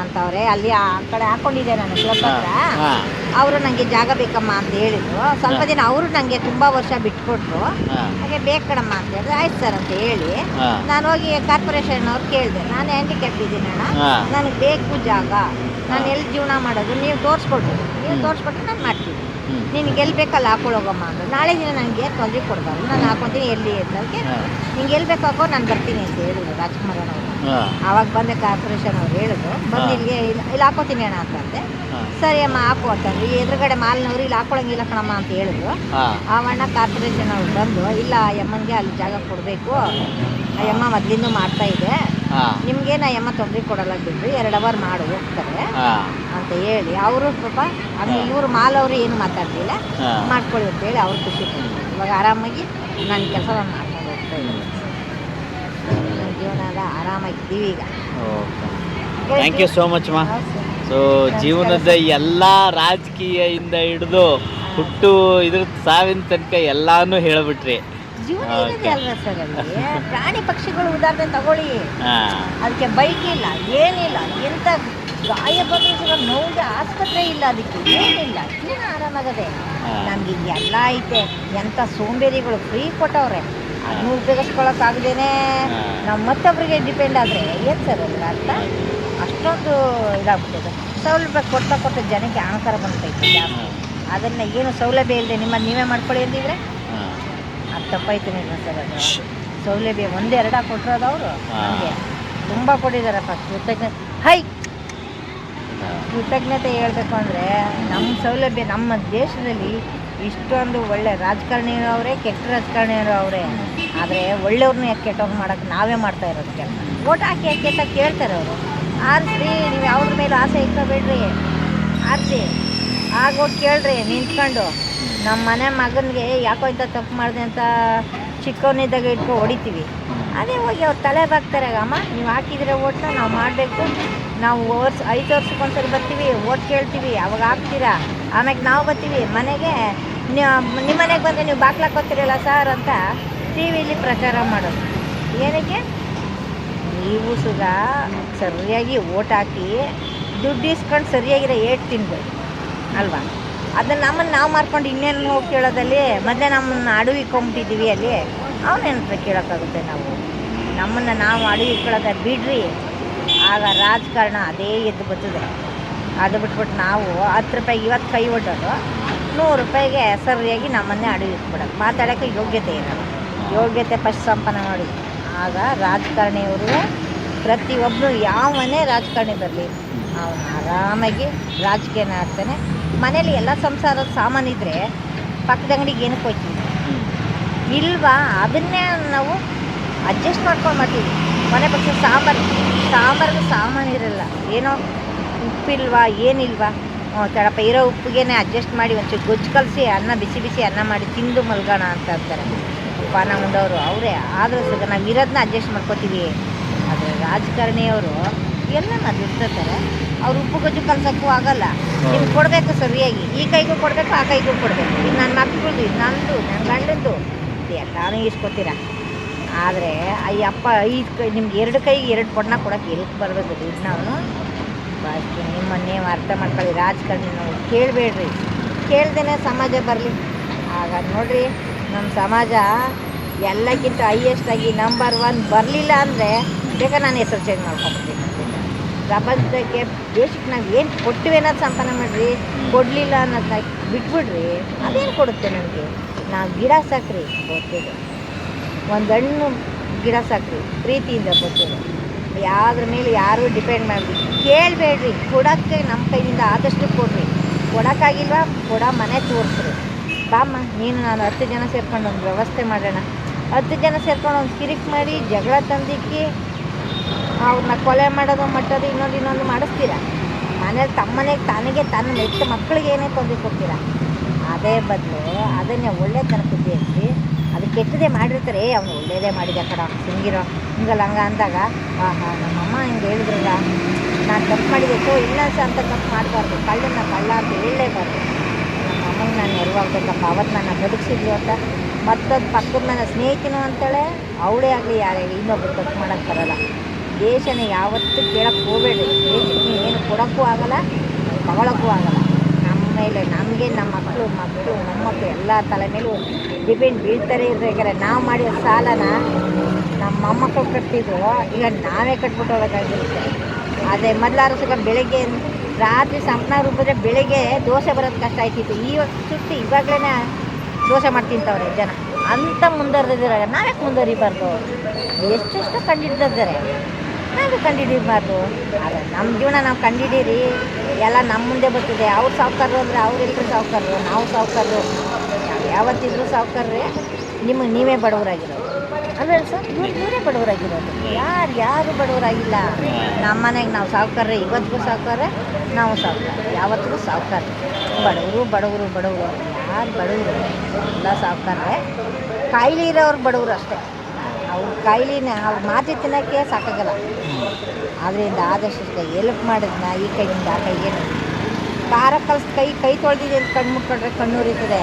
A: ಅಂತ ಅವರೇ ಅಲ್ಲಿ ಆ ಕಡೆ ಹಾಕೊಂಡಿದ್ದೆ ನಾನು ಕ್ಲಬ್ ಹತ್ರ.
B: ಹಾ.
A: ಅವರು ನನಗೆ ಜಾಗ ಬೇಕಮ್ಮ ಅಂತ ಹೇಳಿದ್ರು. ಸ್ವಲ್ಪ ದಿನ ಅವರು ನನಗೆ ತುಂಬ ವರ್ಷ ಬಿಟ್ಕೊಟ್ರು.
B: ಹಾ.
A: ಹಾಗೆ ಬೇಕು ಕಣಮ್ಮ ಅಂತ ಹೇಳಿದ್ರೆ. ಆಯ್ತು ಸರ್ ಅಂತ ಹೇಳಿ
B: ಹಾ.
A: ನಾನು ಹೋಗಿ ಕಾರ್ಪೊರೇಷನ್ ಅವ್ರು ಕೇಳಿದೆ. ನಾನು ಹ್ಯಾಂಡಿಕ್ಯಾಪ್ ಇದ್ದೀನಿ ಅಣ್ಣ.
B: ಹಾ.
A: ನನಗೆ ಬೇಕು ಜಾಗ. ನಾನು ಎಲ್ಲಿ ಜೀವನ ಮಾಡೋದು? ನೀವು ತೋರಿಸ್ಕೊಡ್ರಿ. ನೀವು. ತೋರಿಸ್ಕೊಟ್ರೆ ನಾನು ಮಾಡ್ತೀನಿ. ನೀನು ಎಲ್ಲಿ ಬೇಕಲ್ಲ ಹಾಕೊಳ್ಳೋಗಮ್ಮ ಅಂದ್ರು ನಾಳೆ ದಿನ ನನಗೆ ತೊಂದರೆ ಕೊಡಬಾರ್ದು. ನಾನು ಹಾಕೊತೀನಿ ಎಲ್ಲಿ ಅಂತ
B: ಅದಕ್ಕೆ
A: ನಿಂಗೆ ಎಲ್ಲಿ ಬೇಕು ಹಾಕೋ ನಾನು ಬರ್ತೀನಿ ಅಂತ ಹೇಳಿದ್ರು ರಾಜ್ಕುಮಾರ್ ಅವರು. ಆವಾಗ ಬಂದೆ ಕಾರ್ಪೊರೇಷನ್ ಅವ್ರು ಹೇಳಿದ್ರು ಬಂದು. ಇಲ್ಲಿಗೆ ಇಲ್ಲಿ ಇಲ್ಲಿ ಹಾಕೋತೀನಿ ಅಣ್ಣ ಅಂತ
B: ಅಂದೆ.
A: ಸರಿ ಅಮ್ಮ ಹಾಕು ಅಂತಂದ್ರು ಈ ಎದುರುಗಡೆ ಮಾಲ್ನವ್ರು ಇಲ್ಲಿ ಹಾಕೊಳಂಗಿಲ್ಲ ಕಣಮ್ಮ ಅಂತ ಹೇಳಿದ್ರು. ಆ ಅಣ್ಣ ಕಾರ್ಪೊರೇಷನ್ ಅವ್ರು ಬಂದು ಇಲ್ಲ ಆ ಯಮ್ಮನಿಗೆ ಅಲ್ಲಿ ಜಾಗ ಕೊಡಬೇಕು. ಆ ಯಮ್ಮ ಮೊದಲಿಂದ ಮಾಡ್ತಾ ಇದೆ.
B: ಹಾಂ.
A: ನಿಮ್ಗೆ ನಾ ಯಮ್ಮ ತೊಂದರೆ ಕೊಡಲ್ಲ ಬಿಡ್ರಿ ಎರಡ್ ಅವರ್ ಮಾಡು ಹೋಗ್ತಾರೆ. ಅಂತ ಹೇಳಿ ಅವರು ಪಾಪ ಅಂದ್ರೆ ಇವ್ರು ಮಾಲ್ ಮಾಲವರು ಏನು ಮಾತಾಡ್ಲಿಲ್ಲ. ಮಾಡ್ಕೊಳ್ಳಿ ಅಂತ ಹೇಳಿ ಅವ್ರು ಖುಷಿ ಪಡ್ತಾರೆ. ಇವಾಗ ಆರಾಮಾಗಿ ನನ್ನ ಕೆಲಸ ನಾನು ಮಾಡ್ಕೊಂಡು ಹೋಗ್ತಾ ಇದ್ದೀನಿ. ನನ್ನ ಜೀವನದ ಆರಾಮಾಗಿದ್ದೀವಿ ಈಗ.
B: ಥ್ಯಾಂಕ್ ಯು ಸೋ ಮಚ್ ಮಾ ಸೊ ಜೀವನದ ಎಲ್ಲ ರಾಜಕೀಯದಿಂದ ಹಿಡಿದು ಹುಟ್ಟು ಇದ್ರ ಸಾವಿನ ತನಕ ಎಲ್ಲಾನು ಹೇಳ್ಬಿಟ್ರಿ.
A: ಜೀವನ ಅಲ್ವಾ ಸರ್ ಅಲ್ಲಿ? ಪ್ರಾಣಿ ಪಕ್ಷಿಗಳು ಉದಾಹರಣೆ ತಗೊಳ್ಳಿ. ಅದಕ್ಕೆ ಬೈಕ್ ಇಲ್ಲ ಏನಿಲ್ಲ ಎಂತ ಗಾಯ ಬಂದ್ರೆ ನೋವಿಗೆ ಆಸ್ಪತ್ರೆ ಇಲ್ಲ ಅದಕ್ಕೆ ಏನಿಲ್ಲ ಜೀವನ ಆರಾಮಾಗದೆ. ನಮ್ಗೆ ಎಲ್ಲ ಐತೆ ಎಂಥ ಸೋಂಬೇರಿಗಳು ಫ್ರೀ ಕೊಟ್ಟವ್ರೆ. ಅದನ್ನು ಉಪಯೋಗಿಸ್ಕೊಳಕ್ಕಾಗದೇನೆ. ನಾವು ಮತ್ತೊಬ್ಬರಿಗೆ ಡಿಪೆಂಡ್ ಆದರೆ ಏನು ಸರ್ ಅದ್ರ ಅರ್ಥ? ಅಷ್ಟೊಂದು ಇದಾಗ್ಬಿಟ್ಟಿದೆ. ಸೌಲಭ್ಯ ಕೊಡ್ತಾ ಕೊಟ್ಟ ಜನಕ್ಕೆ ಅಹಂಕಾರ ಬಂತೈತೆ ಅದನ್ನ ಏನು ಸೌಲಭ್ಯ ಇಲ್ಲದೆ ನಿಮ್ಮ ನೀವೇ ಮಾಡ್ಕೊಳ್ಳಿ ಅಂದಿದ್ರೆ? ಅದು ತಪ್ಪಾಯ್ತು ನಿಮ್ಮ ಸರ್ ಅದು. ಸೌಲಭ್ಯ ಒಂದೆರಡ ಕೊಟ್ಟಿರೋದವರು
B: ಅವರು.
A: ನಮಗೆ ತುಂಬ ಕೊಟ್ಟಿದ್ದಾರಪ್ಪ ಕೃತಜ್ಞತೆ ಹೈ! ಕೃತಜ್ಞತೆ ಹೇಳಬೇಕು ಅಂದರೆ ನಮ್ಮ ಸೌಲಭ್ಯ ನಮ್ಮ ದೇಶದಲ್ಲಿ ಇಷ್ಟೊಂದು ಒಳ್ಳೆ ರಾಜಕಾರಣಿಯರು ಅವರೇ ಕೆಟ್ಟ ರಾಜಕಾರಣಿಯರು ಅವರೇ ಆದರೆ ಒಳ್ಳೆಯವ್ರನ್ನ ಯಾಕೆ ಕೆಟ್ಟವ್ರು ಮಾಡೋಕ್ಕೆ ನಾವೇ ಮಾಡ್ತಾ ಇರೋದು ಕೆಲಸ. ಓಟ್ ಹಾಕಿ ಯಾಕೆ ಅಂತ ಕೇಳ್ತಾರೆ ಅವರು? ಆರಿಸಿ ನೀವು ಯಾವ್ದ್ರ ಮೇಲೆ ಆಸೆ ಇಟ್ಕೋಬೇಡ್ರಿ. ಆರಿಸಿ ಆಗೋಗಿ ಕೇಳ್ರಿ ನಿಂತ್ಕೊಂಡು. ನಮ್ಮ ಮನೆ ಮಗನಿಗೆ ಯಾಕೋ ಇಂಥ ತಪ್ಪು ಮಾಡಿದೆ ಅಂತ ಚಿಕ್ಕವನಿದ್ದಾಗ ಇಟ್ಕೊ ಹೊಡಿತೀವಿ. ಅದೇ ಹೋಗಿ ಅವ್ರು ತಲೆ ಬಾಕ್ತಾರೆ ಅಮ್ಮ, ನೀವು ಹಾಕಿದ್ರೆ ಓಟ್ನ ನಾವು ಮಾಡಬೇಕು. ನಾವು ವರ್ಷ, ಐದು ವರ್ಷಕ್ಕೊಂದ್ಸರಿ ಬರ್ತೀವಿ, ಓಟ್ ಕೇಳ್ತೀವಿ, ಅವಾಗ ಹಾಕ್ತೀರಾ? ಆಮೇಲೆ ನಾವು ಬರ್ತೀವಿ, ಮನೆಗೆ ನಿಮ್ಮ ಮನೆಗೆ ಬಂದರೆ ನೀವು ಬಾಗ್ಲಾಕೋತೀರಲ್ಲ ಸರ್ ಅಂತ ಟಿ ವಿಲಿ ಪ್ರಚಾರ ಮಾಡೋದು. ಏನಕ್ಕೆ? ನೀವು ಸುಧಾ ಸರಿಯಾಗಿ ಓಟ್ ಹಾಕಿ ದುಡ್ಡು ಇಸ್ಕೊಂಡು ಸರಿಯಾಗಿರೋ ಏಟ್ ತಿನ್ಬೇಕು. ಅಲ್ವಾ? ಅದನ್ನು ನಮ್ಮನ್ನು ನಾವು ಮಾರ್ಕೊಂಡು ಇನ್ನೇನು ಹೋಗಿ ಕೇಳೋದಲ್ಲಿ ಮೊದಲೇ ನಮ್ಮನ್ನು ಅಡವಿ ಇಕ್ಕೊಂಬಿಟ್ಟಿದ್ದೀವಿ ಅಲ್ಲಿ. ಹತ್ರ ಕೇಳೋಕ್ಕಾಗುತ್ತೆ ನಾವು? ನಮ್ಮನ್ನು ನಾವು ಅಡವಿ ಇಟ್ಕೊಳ್ಳೋದ ಬಿಡ್ರಿ. ಆಗ ರಾಜಕಾರಣ ಅದೇ ಎದ್ದು ಬರ್ತದೆ. ಅದು ಬಿಟ್ಬಿಟ್ಟು ನಾವು ಹತ್ತು ರೂಪಾಯಿಗೆ ಇವತ್ತು ಕೈ ಒಡ್ಡೋದು. ನೂರು ರೂಪಾಯಿಗೆ ಸರಿಯಾಗಿ ನಮ್ಮನ್ನೇ ಅಡವಿ ಇಟ್ಬಿಡೋದು. ಮಾತಾಡೋಕ್ಕೆ ಯೋಗ್ಯತೆ ಇರೋದು ಯೋಗ್ಯತೆ ಫಸ್ಟ್ ಸಂಪನ್ನ ಮಾಡಿ ಆಗ ರಾಜಕಾರಣಿಯವರು ಪ್ರತಿಯೊಬ್ಬರು ಮನೆ ರಾಜಕಾರಣಿ ಬರಲಿ, ಅವನು ಆರಾಮಾಗಿ ರಾಜಕೀಯನ ಆಡ್ತಾನೆ ಮನೇಲಿ ಎಲ್ಲ ಸಂಸಾರದ ಸಾಮಾನು ಇದ್ದರೆ ಪಕ್ಕದ ಅಂಗಡಿಗೆ ಏನಕ್ಕೆ ಹೋಗ್ತೀವಿ? ಇಲ್ವಾ? ಅದನ್ನೇ ನಾವು ಅಡ್ಜಸ್ಟ್ ಮಾಡ್ಕೊಂಡು ಮಾಡ್ತೀವಿ ಮನೆ ಪಕ್ಷ ಸಾಂಬಾರು. ಸಾಂಬಾರ್ಗೆ ಸಾಮಾನು ಇರಲ್ಲ. ಏನೋ ಉಪ್ಪಿಲ್ವಾ, ಏನಿಲ್ವಾ? ತಡಪ್ಪ, ಇರೋ ಉಪ್ಪಿಗೆನೆ ಅಡ್ಜಸ್ಟ್ ಮಾಡಿ ಒಂಚೂರು ಗೊಜ್ಜು ಕಲಸಿ, ಅನ್ನ ಬಿಸಿ ಬಿಸಿ ಅನ್ನ ಮಾಡಿ ತಿಂದು ಮಲ್ಗೋಣ ಅಂತ ಅಂತಾರೆ. ಪಾನ ಉಂಡವರು ಅವರೇ. ಆದರೂ ಸಹ ನಾವು ಇರೋದನ್ನ ಅಡ್ಜಸ್ಟ್ ಮಾಡ್ಕೋತೀವಿ. ಆದರೆ ರಾಜಕಾರಣಿಯವರು ಎಲ್ಲ ಅದು ಇರ್ತಾರೆ ಅವ್ರು ಉಪ್ಪು ಗೊಜ್ಜು ಕಲ್ಸೋಕ್ಕೂ ಆಗಲ್ಲ. ನಿಮ್ಗೆ ಕೊಡಬೇಕು ಸರಿಯಾಗಿ. ಈ ಕೈಗೂ ಕೊಡಬೇಕು ಆ ಕೈಗೂ ಕೊಡಬೇಕು. ಇದು ನನ್ನ ಮಕ್ಕಳದು ಇದು ನಂದು ನನ್ನ ಗಂಡಂದು. ಇದು ಎಲ್ಲಾನು ಇಸ್ಕೊತೀರ. ಆದರೆ ಅಯ್ಯಪ್ಪ ಐದು ಕೈ ನಿಮ್ಗೆ ಎರಡು ಕೈಗೆ ಎರಡು ಪೊಣ್ಣ ಕೊಡಕ್ಕೆ ಎಲ್ಲಿ ಬರಬೇಕು ದುಡ್ಡು ನಾವು? ಬಸ್ ನಿಮ್ಮನ್ನೇ ಅರ್ಥ ಮಾಡ್ಕೊಳ್ಳಿ. ರಾಜಕಾರಣಿ ನಾವು ಕೇಳಬೇಡ್ರಿ. ಕೇಳ್ದೇ ಸಮಾಜ ಬರಲಿ. ಆಗ ನೋಡ್ರಿ ನಮ್ಮ ಸಮಾಜ ಎಲ್ಲಕ್ಕಿಂತ ಹೈಯೆಸ್ಟ್ ಆಗಿ ನಂಬರ್ ಒನ್ ಬರಲಿಲ್ಲ ಅಂದರೆ ಬೇಕಾ ನಾನು ಹೆಸರು ಚೇಂಜ್ ಮಾಡ್ಕೊಂಡ್ಬಿಡ್ತೀನಿ. ಪ್ರಪಂಚಕ್ಕೆ ದೇಶಕ್ಕೆ ನಾವು ಏನು ಕೊಟ್ಟಿವೆ ಅನ್ನೋದು ಸಂಪನ್ನ ಮಾಡಿರಿ ಕೊಡಲಿಲ್ಲ ಅನ್ನೋದನ್ನ ಬಿಟ್ಬಿಡ್ರಿ ಅದೇನು ಕೊಡುತ್ತೆ ನನಗೆ ನಾವು ಗಿಡ ಸಾಕ್ರಿ ಗೊತ್ತಿದೆ ಒಂದು ಹಣ್ಣು ಗಿಡ ಸಾಕ್ರಿ ಪ್ರೀತಿಯಿಂದ ಗೊತ್ತಿದೆ ಯಾವ್ದ್ರ ಮೇಲೆ ಯಾರೂ ಡಿಪೆಂಡ್ ಮಾಡಿ ಕೇಳಬೇಡ್ರಿ ಕೊಡೋಕ್ಕೆ ನಮ್ಮ ಕೈಯಿಂದ ಆದಷ್ಟು ಕೊಡ್ರಿ. ಕೊಡೋಕ್ಕಾಗಿಲ್ವಾ? ಕೊಡೋ ಮನೆ ತೋರಿಸ್ರಿ. ಬಾಮ್ಮ ನೀನು ನಾನು ಹತ್ತು ಜನ ಸೇರ್ಕೊಂಡು ಒಂದು ವ್ಯವಸ್ಥೆ ಮಾಡೋಣ. ಹತ್ತು ಜನ ಸೇರ್ಕೊಂಡು ಒಂದು ಕಿರಿಕ್ ಮಾಡಿ ಜಗಳ ತಂದಿಕ್ಕಿ ಅವ್ರನ್ನ ಕೊಲೆ ಮಾಡೋದು ಮಟ್ಟೋದು ಇನ್ನೊಂದು ಇನ್ನೊಂದು ಮಾಡಿಸ್ತೀರ? ಮನೇಲಿ ತಮ್ಮನೆಗೆ ತನಗೆ ತನ್ನ ಮೆಟ್ಟ ಮಕ್ಕಳಿಗೆ ಏನೇ ತೊಂದರೆ ಕೊಡ್ತೀರ? ಅದೇ ಬದಲು ಅದನ್ನೇ ಒಳ್ಳೆ ಬುದ್ಧಿ ಹಚ್ಚಿ ಅದು ಕೆಟ್ಟದೇ ಮಾಡಿರ್ತಾರೆ. ಅವನು ಒಳ್ಳೇದೇ ಮಾಡಿದೆ ಕಡ ಹಿಂಗಿರೋ ಹಿಂಗಲ್ಲ ಹಂಗ ಅಂದಾಗ, ಆಹಾ, ನಮ್ಮಮ್ಮ ಹಿಂಗೆ ಹೇಳಿದ್ರಲ್ಲ. ನಾನು ತಪ್ಪು ಮಾಡಿದೆ ತೋ, ಇಲ್ಲ ಸಹ ಅಂತ ತಪ್ಪು ಮಾಡಬಾರ್ದು. ಕಳ್ಳನ್ನ ಕಳ್ಳ ಅಂತ ಹೇಳಲೇಬಾರ್ದು. ನಮ್ಮ ಅಮ್ಮಂಗೆ ನಾನು ನೆರವಾಗಬೇಕಪ್ಪ. ಅವತ್ತು ನನ್ನ ಬದುಕಿಸಿದ್ಲು ಅಂತ. ಮತ್ತೊಂದು ಪಕ್ಕದ ನನ್ನ ಸ್ನೇಹಿತನು ಅಂತೇಳೆ, ಅವಳೇ ಆಗಲಿ, ಯಾರೇ ಇನ್ನೊಬ್ರು ತಪ್ಪು ಮಾಡೋಕ್ಕೆ ಬರಲ್ಲ. ದೇಶನ ಯಾವತ್ತೂ ಕೇಳಕ್ಕೆ ಹೋಗಬೇಡಿ. ದೇಶಕ್ಕೆ ಏನು ಕೊಡೋಕ್ಕೂ ಆಗಲ್ಲ ತಗೊಳಕ್ಕೂ ಆಗಲ್ಲ. ನಮ್ಮ ಮೇಲೆ ನಮಗೆ, ನಮ್ಮ ಮಕ್ಕಳು ಮಕ್ಕಳು, ಮೊಮ್ಮಕ್ಕಳು ಎಲ್ಲ ತಲೆ ಮೇಲೂ ಡಿಪೆಂಡ್ ಬೀಳ್ತಾರೆ ಇರ್ಬೇಕಾದ್ರೆ ನಾವು ಮಾಡಿರೋ ಸಾಲನ ನಮ್ಮ ಮೊಮ್ಮಕ್ಕಳು ಕಟ್ಟಿದ್ರು ಈಗ ನಾವೇ ಕಟ್ಬಿಟ್ಟು ಹೋಗೋಕ್ಕಾಗಿರುತ್ತೆ ಅದೇ ಮೊದಲಾರು ಅರಸಕ ಬೆಳಗ್ಗೆ, ರಾತ್ರಿ ಸಂಪನ ರೂಪದ ಬೆಳಗ್ಗೆ ದೋಸೆ ಬರೋದು ಕಷ್ಟ ಆಯ್ತಿತ್ತು. ಇವಾಗ ಸುಟ್ಟು ಇವಾಗಲೇ ದೋಸೆ ಮಾಡ್ತಿಂತವ್ರೆ ಜನ. ಅಂತ ಮುಂದುವರೆದಿದ್ದಾರೆ ನಾವ್ಯಾಕೆ ಮುಂದುವರಿಬಾರ್ದು? ಎಷ್ಟೆಷ್ಟು ಕಂಡಿಡ್ದಿದ್ದಾರೆ ನಾವೇ ಕಂಡಿಡಿಬಾರ್ದು ಆದರೆ ನಮ್ಮ ಜೀವನ ನಾವು ಕಂಡಿಡೀರಿ ಎಲ್ಲ ನಮ್ಮ ಮುಂದೆ ಬರ್ತಿದೆ. ಅವ್ರು ಸಾವುಕಾರರು ಅಂದರೆ ಅವರೆಲ್ಲರೂ ಸಾವುಕಾರರು, ನಾವು ಸಾವುಕಾರರು. ನಾವು ಯಾವತ್ತಿದ್ರೂ ಸಾವುಕಾರ್ರೆ ನಿಮಗೆ ನೀವೇ ಬಡವರಾಗಿರೋದು. ಅಂದ್ರೆ ಸರ್ ಇವ್ರು ಇವರೇ ಬಡವರಾಗಿರೋದು. ಯಾರು ಯಾರು ಬಡವರಾಗಿಲ್ಲ. ನಮ್ಮ ಮನೆಗೆ ನಾವು ಸಾವುಕಾರ ಇವತ್ತಿಗೂ ಸಾವುಕಾರ ನಾವು ಸಾವುಕಾರ ಯಾವತ್ತಿಗೂ ಸಾವುಕಾರ ಬಡವರು ಬಡವರು ಬಡವರು. ಯಾರು ಬಡವರು? ಎಲ್ಲ ಸಾವ್ಕಾರ್ರೆ. ಕಾಯಿಲೆ ಇರೋರು ಬಡವರು ಅಷ್ಟೇ. ಅವ್ರ ಕಾಯಿಲೆನ ಅವ್ರ ಮಾತಿ ತಿನ್ನೋಕ್ಕೆ ಸಾಕಾಗಲ್ಲ. ಆದ್ದರಿಂದ ಆದಷ್ಟು ಎಲ್ಪ್ ಮಾಡಿದ್ನ ಈ ಕೈಯಿಂದ, ಆ ಕೈಗೆ. ಖಾರ ಕಲ್ಸಿ, ಕೈ ಕೈ ತೊಳೆದಿದೆ ಅಂತ ಕಣ್ಣು ಮುಟ್ಕೊಂಡ್ರೆ ಕಣ್ಣು ಉರಿತದೆ.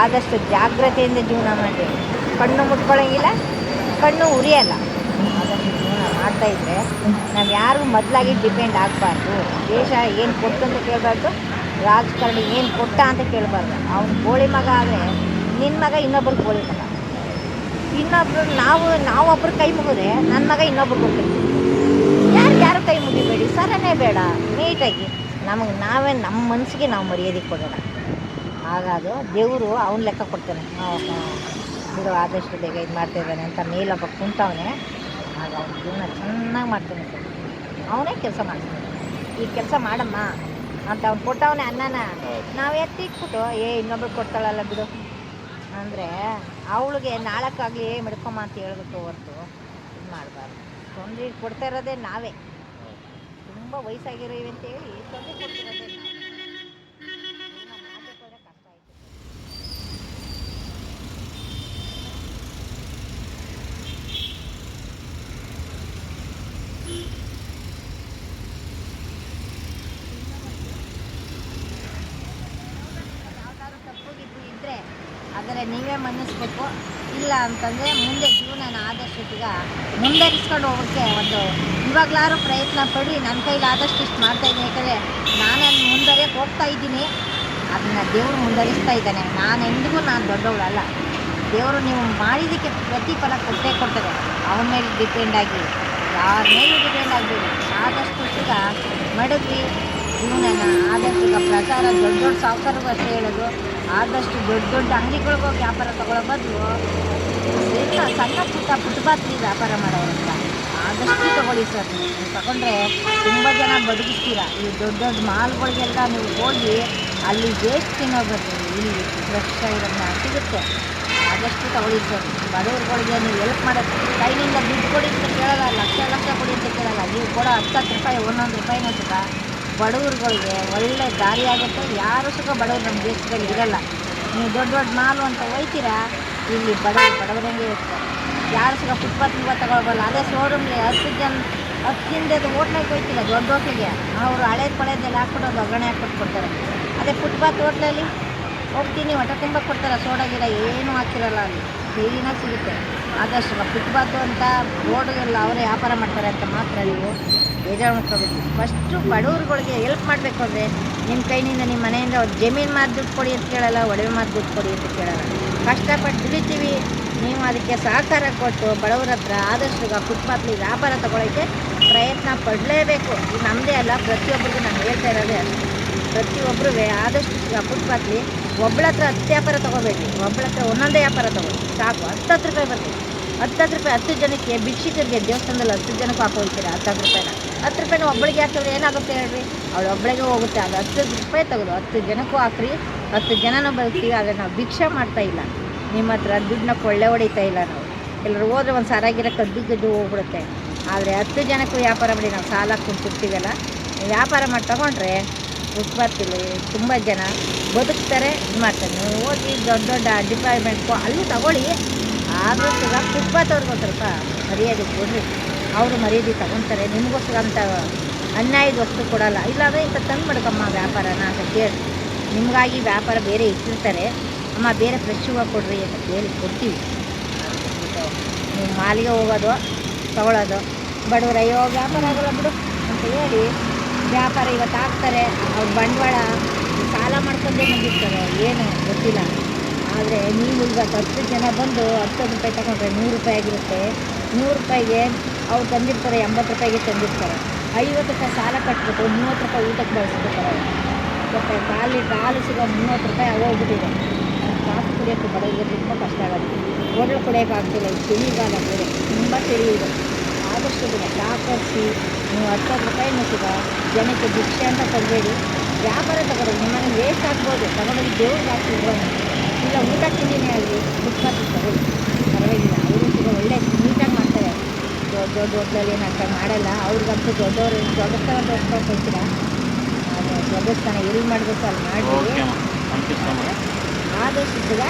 A: ಆದಷ್ಟು ಜಾಗ್ರತೆಯಿಂದ ಜೀವನ ಮಾಡಿ. ಕಣ್ಣು ಮುಟ್ಕೊಳ್ಳೋಂಗಿಲ್ಲ ಕಣ್ಣು ಉರಿಯಲ್ಲ. ಆದಷ್ಟು ಜೀವನ ಮಾಡ್ತಾ ಇದ್ರೆ ನಾವು ಯಾರು ಮೊದಲಾಗಿ ಡಿಪೆಂಡ್ ಆಗಬಾರ್ದು. ದೇಶ ಏನು ಕೊಟ್ಟು ಅಂತ ಕೇಳಬಾರ್ದು, ರಾಜಕಾರಣಿ ಏನು ಕೊಟ್ಟ ಅಂತ ಕೇಳಬಾರ್ದು. ಅವ್ನು ಕೋಳಿ ಮಗ ಆದರೆ ನಿನ್ನ ಮಗ ಇನ್ನೊಬ್ಬರು ಕೋಳಿ ಮಗ. ಇನ್ನೊಬ್ರು ನಾವು ನಾವೊಬ್ರು ಕೈ ಮುಗಿದ್ರೆ ನನ್ನ ಮಗ ಇನ್ನೊಬ್ರು ಕೊಡ್ತೀವಿ ಯಾರು ಯಾರು ಕೈ ಮುಗಿಬೇಡಿ? ಸರನೇ ಬೇಡ. ನೀಟಾಗಿ. ನಮಗೆ ನಾವೇ ನಮ್ಮ ಮನಸ್ಸಿಗೆ ನಾವು ಮರ್ಯಾದೆ ಕೊಡೋಣ. ಹಾಗಾದು ದೇವರು ಅವ್ನ ಲೆಕ್ಕ ಕೊಡ್ತಾನೆ. ಬಿಡು ಆದಷ್ಟು ಬೇಗ ಇದು ಮಾಡ್ತಿದ್ದಾನೆ ಅಂತ ಮೇಲೊಬ್ಬ ಕುಂತವನೇ. ಆಗ ಅವ್ನ ಜೀವನ ಚೆನ್ನಾಗಿ ಮಾಡ್ತಾನೆ ಅವನೇ ಕೆಲಸ ಮಾಡ್ತಾನೆ. ಈ ಕೆಲಸ ಮಾಡಮ್ಮ ಅಂತ ಅವ್ನು ಕೊಟ್ಟವನೇ ಅನ್ನನ. ನಾವು ಎತ್ತಿಟ್ಬಿಟ್ಟು ಏ ಇನ್ನೊಬ್ರು ಕೊಡ್ತಾಳಲ್ಲ ಬಿಡು. ಅಂದರೆ ಅವಳಿಗೆ ನಾಳಕ್ಕಾಗಲಿ ಮಡ್ಕೊಂಬ ಅಂತ ಹೇಳ್ಬೇಕು ಹೊರತು ಇದು ಮಾಡಬಾರ್ದು. ತೊಂದರೆ ಕೊಡ್ತಾ ಇರೋದೇ ನಾವೇ. ತುಂಬ ವಯಸ್ಸಾಗಿರೋ ಅಂತ ಹೇಳಿ ತೊಂದರೆ ಕೊಡ್ತಿರೋದೇ ನಾವೇ ಜೀವನ ಮಾಡ್ಬೇಕಾದ್ರೆ ಕಷ್ಟ ಆಯ್ತು ಯಾವ್ದಾದ್ರು ತಪ್ಪು ಗಿಪ್ಪು ಇದ್ದರೆ ಆದರೆ ನೀವೇ ಮನ್ನಿಸ್ಬೇಕು. ಇಲ್ಲ ಅಂತಂದರೆ ಮುಂದೆ ಜೀವನನ ಆದಷ್ಟು ಈಗ ಮುಂದರಿಸ್ಕೊಂಡು ಹೋಗೋಕ್ಕೆ ಒಂದು ಇವಾಗಲಾರು ಪ್ರಯತ್ನ ಪಡಿ ನನ್ನ ಕೈಲಿ ಆದಷ್ಟು ಇಷ್ಟು ಮಾಡ್ತಾ ಇದ್ದೀನಿ. ಯಾಕಂದರೆ ನಾನು ಮುಂದರಿಯಕ್ಕೆ ಹೋಗ್ತಾ ಇದ್ದೀನಿ. ಅದನ್ನು ದೇವರು ಮುಂದರಿಸ್ತಾ ಇದ್ದಾನೆ. ನಾನು ಎಂದಿಗೂ ನಾನು ದೊಡ್ಡವಳಲ್ಲ. ದೇವರು ನೀವು ಮಾಡಿದ್ದಕ್ಕೆ ಪ್ರತಿಫಲ ಕೊಟ್ಟೇ ಕೊಡ್ತಾರೆ. ಅವನ ಮೇಲೆ ಡಿಪೆಂಡ್ ಆಗಿ, ಯಾರ ಮೇಲೂ ಡಿಪೆಂಡ್ ಆಗಬೇಡಿ. ಆದಷ್ಟು ಈಗ ಮಡಗ್ರಿ. ಜೀವನನ ಆದಷ್ಟು ಈಗ ಪ್ರಚಾರ ದೊಡ್ಡ ದೊಡ್ಡ ಸಾವುಕಾರರಿಗೂ ಅಷ್ಟೇ ಹೇಳೋದು ಆದಷ್ಟು ದೊಡ್ಡ ದೊಡ್ಡ ಅಂಗಡಿಗಳಿಗೆ ವ್ಯಾಪಾರ ತಗೊಳ್ಳೋ ಬದಲು ಸಣ್ಣ, ಪುಟ್ಟ ಫುಟ್ಪಾತ್ರಿ ವ್ಯಾಪಾರ ಮಾಡೋರಂತ. ಆದಷ್ಟು ತಗೊಳ್ಳಿ ಸರ್. ನೀವು ತಗೊಂಡ್ರೆ ತುಂಬ ಜನ ಬದುಕಿಸ್ತೀರ. ಈ ದೊಡ್ಡ ದೊಡ್ಡ ಮಾಲ್ಗಳಿಗೆಲ್ಲ ನೀವು ಹೋಗಿ ಅಲ್ಲಿ ವೇಸ್ಟ್ ತಿನ್ನೋಬೇಕು ಇಲ್ಲಿ ಫ್ರೆಶ್ ಆಗಿರೋದನ್ನ ಸಿಗುತ್ತೆ. ಆದಷ್ಟು ತಗೊಳ್ಳಿ ಸರ್. ಬಡವ್ರುಗಳಿಗೆ ನೀವು ಹೆಲ್ಪ್ ಮಾಡೋದು ಕೈನಿಂದ ದುಡ್ಡು ಕೊಡಿ ಅಂತ ಕೇಳಲ್ಲ, ಲಕ್ಷ ಲಕ್ಷ ಕೊಡಿ ಅಂತ ಕೇಳಲ್ಲ. ನೀವು ಕೊಡೋ ಹತ್ತು ಹತ್ತು ರೂಪಾಯಿ, ಒಂದೊಂದು ರೂಪಾಯಿನೂ ಸುಖ ಬಡವ್ರುಗಳಿಗೆ ಒಳ್ಳೆ ದಾರಿ ಆಗುತ್ತೆ. ಯಾರು ಸುಖ ಬಡವರು ನಮ್ಮ ದೇಶದಲ್ಲಿ ಇರಲ್ಲ. ನೀವು ದೊಡ್ಡ ದೊಡ್ಡ ಮಾಲು ಅಂತ ಒಯ್ತೀರಾ? ಇಲ್ಲಿ ಬಡವರು ಬಡವರಂಗೆ ಇರ್ತಾರೆ. ಯಾರು ಸುಖ ಫುಟ್ಪಾತ್ ಇವಾಗ ತಗೊಳ್ಬಲ್ಲ. ಅದೇ ಶೋರೂಮ್ಗೆ ಹತ್ತು ಜನ, ಹತ್ತು ದಿನದ ಹೋಟ್ಲಿಗೆ ಹೋಯ್ತಿಲ್ಲ ದೊಡ್ಡ ಹೋಟ್ಲಿಗೆ ಅವರು ಹಳೇದು ಕೊಳೆದಲ್ಲಿ ಹಾಕ್ಬಿಟ್ಟು ಒಗ್ಗರಣೆ ಹಾಕ್ಬಿಟ್ಟು ಕೊಡ್ತಾರೆ. ಅದೇ ಫುಟ್ಪಾತ್ ಹೋಟ್ಲಲ್ಲಿ ಹೋಗ್ತೀನಿ, ಹೊಟ್ಟೆ ತುಂಬ ಕೊಡ್ತಾರೆ. ಸೋಡಾ ಗಿಡ ಏನೂ ಹಾಕಿರಲ್ಲ ಅಲ್ಲಿ. ಕ್ಲೀನಾಗಿ ಸಿಗುತ್ತೆ. ಆದಷ್ಟು ಫುಟ್ಪಾತು ಅಂತ ರೋಡ್ಗೆಲ್ಲ ಅವರೇ ವ್ಯಾಪಾರ ಮಾಡ್ತಾರೆ ಅಂತ ಮಾತ್ರ ನೀವು. ಬೇಜಾರು ಮಾಡ್ಕೋಬೇಕು ಫಸ್ಟು ಬಡವ್ರುಗಳಿಗೆ ಹೆಲ್ಪ್ ಮಾಡಬೇಕು ಅಂದರೆ ನಿಮ್ಮ ಕೈನಿಂದ ನಿಮ್ಮ ಮನೆಯಿಂದ ಜಮೀನು ಮಾರಿ ದುಡ್ಡು ಕೊಡಿ ಅಂತ ಕೇಳಲ್ಲ, ಒಡವೆ ಮಾರಿ ದುಡ್ಡು ಕೊಡಿ ಅಂತ ಕೇಳಲ್ಲ. ಕಷ್ಟಪಟ್ಟು ದುಡಿತೀವಿ, ನೀವು ಅದಕ್ಕೆ ಸಹಕಾರ ಕೊಟ್ಟು ಬಡವ್ರ ಹತ್ರ ಆದಷ್ಟು ಫುಟ್ಪಾತ್ಲಿ ವ್ಯಾಪಾರ ತಗೊಳ್ಳೋಕ್ಕೆ ಪ್ರಯತ್ನ ಪಡಲೇಬೇಕು. ಇದು ನಮ್ಮದೇ ಅಲ್ಲ, ಪ್ರತಿಯೊಬ್ಬರಿಗೂ ನಾನು ಹೇಳ್ತಾ ಇರೋದೇ ಪ್ರತಿಯೊಬ್ಬರು ಆದಷ್ಟು ಫುಟ್ಪಾತ್ಲಿ ಒಬ್ಬಳ ಹತ್ರ ಹತ್ತು ವ್ಯಾಪಾರ ತೊಗೋಬೇಡಿ ಒಬ್ಬಳ ಹತ್ರ ಒಂದೊಂದೇ ವ್ಯಾಪಾರ ತೊಗೊಳ್ಳಿ ಸಾಕು, ಹತ್ತು ಹತ್ತು ರೂಪಾಯಿ ಬರ್ತೀವಿ ಹತ್ತು ಹತ್ತು ರೂಪಾಯಿ, ಹತ್ತು ಜನಕ್ಕೆ ಭಿಕ್ಷಿಕರಿಗೆ ದೇವಸ್ಥಾನದಲ್ಲಿ ಹತ್ತು ಜನಕ್ಕೆ ಹಾಕೊಳ್ತೀರಾ? ಹತ್ತು ಹತ್ತು ರೂಪಾಯಿನ? ಹತ್ತು ರೂಪಾಯಿನ ಒಬ್ಬಳಿಗೆ ಹಾಕಿದ್ರೆ ಏನಾಗುತ್ತೆ ಹೇಳ್ರಿ? ಅವಳು ಒಬ್ಬಳಿಗೆ ಹೋಗುತ್ತೆ. ಅದು ಹತ್ತು ರೂಪಾಯಿ ತೆಗೆದು ಹತ್ತು ಜನಕ್ಕೂ ಹಾಕ್ರಿ. ಹತ್ತು ಜನನೂ ಬದುಕ್ತೀವಿ, ಆದರೆ ನಾವು ಭಿಕ್ಷೆ ಮಾಡ್ತಾ ಇಲ್ಲ. ನಿಮ್ಮ ಹತ್ರ ದುಡ್ಡನ್ನ ಕೊಳ್ಳೆ ಹೊಡಿತಾ ಇಲ್ಲ ನಾವು. ಎಲ್ಲರೂ ಹೋದ್ರೆ ಒಂದು ಸರಾಗಿರೋ ಕದ್ದು ಕದ್ದು ಹೋಗ್ಬಿಡುತ್ತೆ. ಆದರೆ ಹತ್ತು ಜನಕ್ಕೂ ವ್ಯಾಪಾರ ಮಾಡಿ ನಾವು ಸಾಲ ಕುಂತಿರ್ತೀವಲ್ಲ ವ್ಯಾಪಾರ ಮಾಡಿ ತಗೊಂಡ್ರೆ ಫುಟ್ಪಾತಲ್ಲಿ ತುಂಬ ಜನ ಬದುಕ್ತಾರೆ, ಇದು ಮಾಡ್ತಾರೆ. ನೀವು ಹೋಗಿ ದೊಡ್ಡ ದೊಡ್ಡ ಡಿಪಾರ್ಟ್ಮೆಂಟ್ಗೂ ಅಲ್ಲಿ ತಗೊಳ್ಳಿ. ಆದರೂ ಕೂಡ ಫುಟ್ಪಾತ್ ಅವ್ರಿಗೆ ಒಂದು ಸ್ವಲ್ಪ ಮರ್ಯಾದೆ ಕೊಡ್ರಿ. ಅವರು ಮರ್ಯಾದೆ ತಗೊತಾರೆ, ನಿಮಗೋಸ್ಕರ ಅಂತ ಅನ್ಯಾಯದ ವಸ್ತು ಕೊಡಲ್ಲ. ಇಲ್ಲಾಂದರೆ ಇಂಥ ತಂದು ಮಾಡ್ಕಮ್ಮ ವ್ಯಾಪಾರನ ಅಂತ ಕೇಳಿ. ನಿಮಗಾಗಿ ವ್ಯಾಪಾರ ಬೇರೆ ಇಟ್ಟಿರ್ತಾರೆ. ಅಮ್ಮ ಬೇರೆ ಫ್ರೆಶ್ ಹೂವು ಕೊಡ್ರಿ ಅಂತ ಕೇಳಿ ಕೊಡ್ತೀವಿ. ನೀವು ಮಾಲಿಗೆ ಹೋಗೋದು ತಗೊಳ್ಳೋದು ಬಡವ್ರು, ಅಯ್ಯೋ ವ್ಯಾಪಾರ ಆಗಲ್ಲ ಬಿಡು ಅಂತ ಹೇಳಿ ವ್ಯಾಪಾರ ಇವತ್ತು ಹಾಕ್ತಾರೆ ಅವ್ರ ಬಂಡವಾಳ ಸಾಲ ಮಾಡ್ಕೊಂಡೇ ಬಂದಿರ್ತಾರೆ ಏನು ಗೊತ್ತಿಲ್ಲ. ಆದರೆ ನೀವು ಇವತ್ತು ಹತ್ತು ಜನ ಬಂದು ಹತ್ತು ರೂಪಾಯಿ ತಗೊಂಡ್ರೆ ನೂರು ರೂಪಾಯಿ ಆಗಿರುತ್ತೆ. ನೂರು ರೂಪಾಯಿಗೆ ಅವ್ರು ತಂದಿರ್ತಾರೆ, ಎಂಬತ್ತು ರೂಪಾಯಿಗೆ ತಂದಿರ್ತಾರೆ. ಐವತ್ತು ರೂಪಾಯಿ ಸಾಲ ಕಟ್ಬಿಟ್ಟು ಮೂವತ್ತು ರೂಪಾಯಿ ಊಟಕ್ಕೆ ಬಳಸ್ಬಿಡ್ತಾರೆ ಮತ್ತು ಕಾಲಿ ಕಾಲು ಸಿಗೋ ಮೂವತ್ತು ರೂಪಾಯಿ ಆಗೋಗ್ಬಿಟ್ಟಿದೆ ಕಾಫಿ ಕುಡಿಯೋಕ್ಕೆ ಬಡವರಿಗೆ ತುಂಬ ಕಷ್ಟ ಆಗುತ್ತೆ ಹೋಟ್ಲು ಕುಡಿಯೋಕ್ಕಾಗ್ತಿಲ್ಲ ಈ ಚಳಿಗಾಲ ಬೇರೆ ತುಂಬ ಚಳಿ ಇದೆ. ಆದಷ್ಟು ದಿನ ಸಹಕರಿಸಿ ನೀವು ಹತ್ತು ರೂಪಾಯಿನೂ ಸಿಗ, ಜನಕ್ಕೆ ಭಿಕ್ಷೆ ಅಂತ ಕೊಡಬೇಡಿ. ವ್ಯಾಪಾರ ತಗೊಳ್ಳಿ ನಿಮ್ಮನೆ ವೇಸ್ಟ್ ಆಗ್ಬೋದು. ತಗೊಂಡೋಗಿ ದೇವ್ರಿಗೆ ಹಾಕ್ತಿದ್ರು ಇಲ್ಲ ಊಟ ತಿಂಡಿನೇ ಆಗಲಿ ಬುಕ್ ತಗೊಳ್ಳಿ ಪರವಾಗಿಲ್ಲ, ಅವರು ಸಿಗೋ ಒಳ್ಳೆ ದೊಡ್ಡ ಹೋಟ್ಲಲ್ಲಿ ಏನು ಅರ್ಥ ಮಾಡಲ್ಲ. ಅವ್ರಿಗಂತೂ ದೊಡ್ಡವರು ದೊಡ್ಡಸ್ಥಾನ ತೋರಿಸ್ಕೊಂಡು ಕೊಡ್ತೀರಾ ಅದು ದೊಡ್ಡ ಸ್ಥಾನ ಎಲ್ಲಿ ಮಾಡಬೇಕು ಅಲ್ಲಿ ಮಾಡಿ ಆದಷ್ಟು ಬೇಗ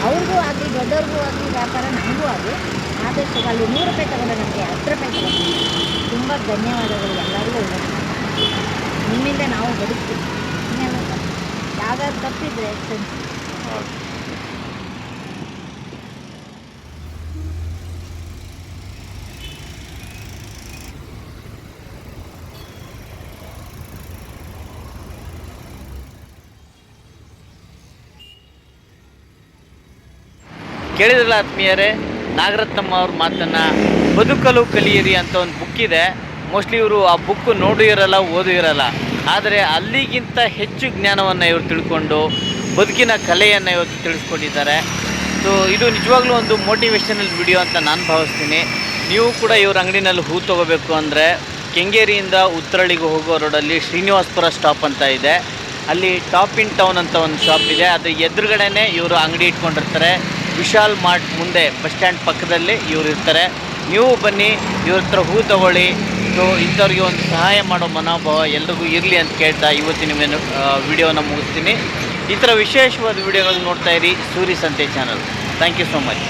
A: ಅವ್ರಿಗೂ ಆಗಲಿ ದೊಡ್ಡವ್ರಿಗೂ ಆಗಲಿ ವ್ಯಾಪಾರ ನಮಗೂ ಆಗಲಿ ಆದಷ್ಟು ಅಲ್ಲಿ ನೂರು ರೂಪಾಯಿ ತಗೊಂಡು ನಮಗೆ ಹತ್ತು ರೂಪಾಯಿ ತಗೊಂಡು ತುಂಬ ಧನ್ಯವಾದಗಳು ಎಲ್ಲರಿಗೂ. ನಿಮ್ಮಿಂದ ನಾವು ಬದುಕ್ತೀವಿ. ಇನ್ನೇನು ಯಾವ್ದಾದ್ರು ತಪ್ಪಿದ್ರೆ
B: ಕೇಳಿದ್ರಲ್ಲ ಆತ್ಮೀಯರೇ ನಾಗರತ್ನಮ್ಮ ಅವ್ರ ಮಾತನ್ನು ಬದುಕಲು ಕಲಿಯಿರಿ ಅಂತ ಒಂದು ಬುಕ್ ಇದೆ. ಮೋಸ್ಟ್ಲಿ ಇವರು ಆ ಬುಕ್ ನೋಡು ಇರಲ್ಲ, ಓದು ಇರಲ್ಲ. ಆದರೆ ಅಲ್ಲಿಗಿಂತ ಹೆಚ್ಚು ಜ್ಞಾನವನ್ನು ಇವರು ತಿಳ್ಕೊಂಡು, ಬದುಕಿನ ಕಲೆಯನ್ನು ಇವತ್ತು ತಿಳಿಸ್ಕೊಂಡಿದ್ದಾರೆ. ಸೊ ಇದು ನಿಜವಾಗ್ಲೂ ಒಂದು ಮೋಟಿವೇಶನಲ್ ವಿಡಿಯೋ ಅಂತ ನಾನು ಭಾವಿಸ್ತೀನಿ. ನೀವು ಕೂಡ ಇವ್ರ ಅಂಗಡಿನಲ್ಲಿ ಹೂ ತೊಗೋಬೇಕು ಅಂದರೆ ಕೆಂಗೇರಿಯಿಂದ ಉತ್ತರಳ್ಳಿಗೆ ಹೋಗೋ ರೋಡಲ್ಲಿ ಶ್ರೀನಿವಾಸಪುರ ಸ್ಟಾಪ್ ಅಂತ ಇದೆ. ಅಲ್ಲಿ ಟಾಪ್ ಇನ್ ಟೌನ್ ಅಂತ ಒಂದು ಶಾಪ್ ಇದೆ. ಅದು ಎದುರುಗಡೆನೇ ಇವರು ಅಂಗಡಿ ಇಟ್ಕೊಂಡಿರ್ತಾರೆ. ವಿಶಾಲ್ ಮಾರ್ಟ್ ಮುಂದೆ ಬಸ್ ಸ್ಟ್ಯಾಂಡ್ ಪಕ್ಕದಲ್ಲಿ ಇವರು ಇರ್ತಾರೆ. ನೀವು ಬನ್ನಿ, ಇವ್ರ ಹತ್ರ ಹೂ ತಗೊಳ್ಳಿ. ಸೊ, ಇಂಥವ್ರಿಗೆ ಒಂದು ಸಹಾಯ ಮಾಡೋ ಮನೋಭಾವ ಎಲ್ರಿಗೂ ಇರಲಿ ಅಂತ ಕೇಳ್ತಾ ಇವತ್ತಿನ ಮೇನು ವಿಡಿಯೋನ ಮುಗಿಸ್ತೀನಿ. ಈ ಥರ ವಿಶೇಷವಾದ ವಿಡಿಯೋಗಳು ನೋಡ್ತಾ ಇರಿ Suri Sante channel. Thank you so much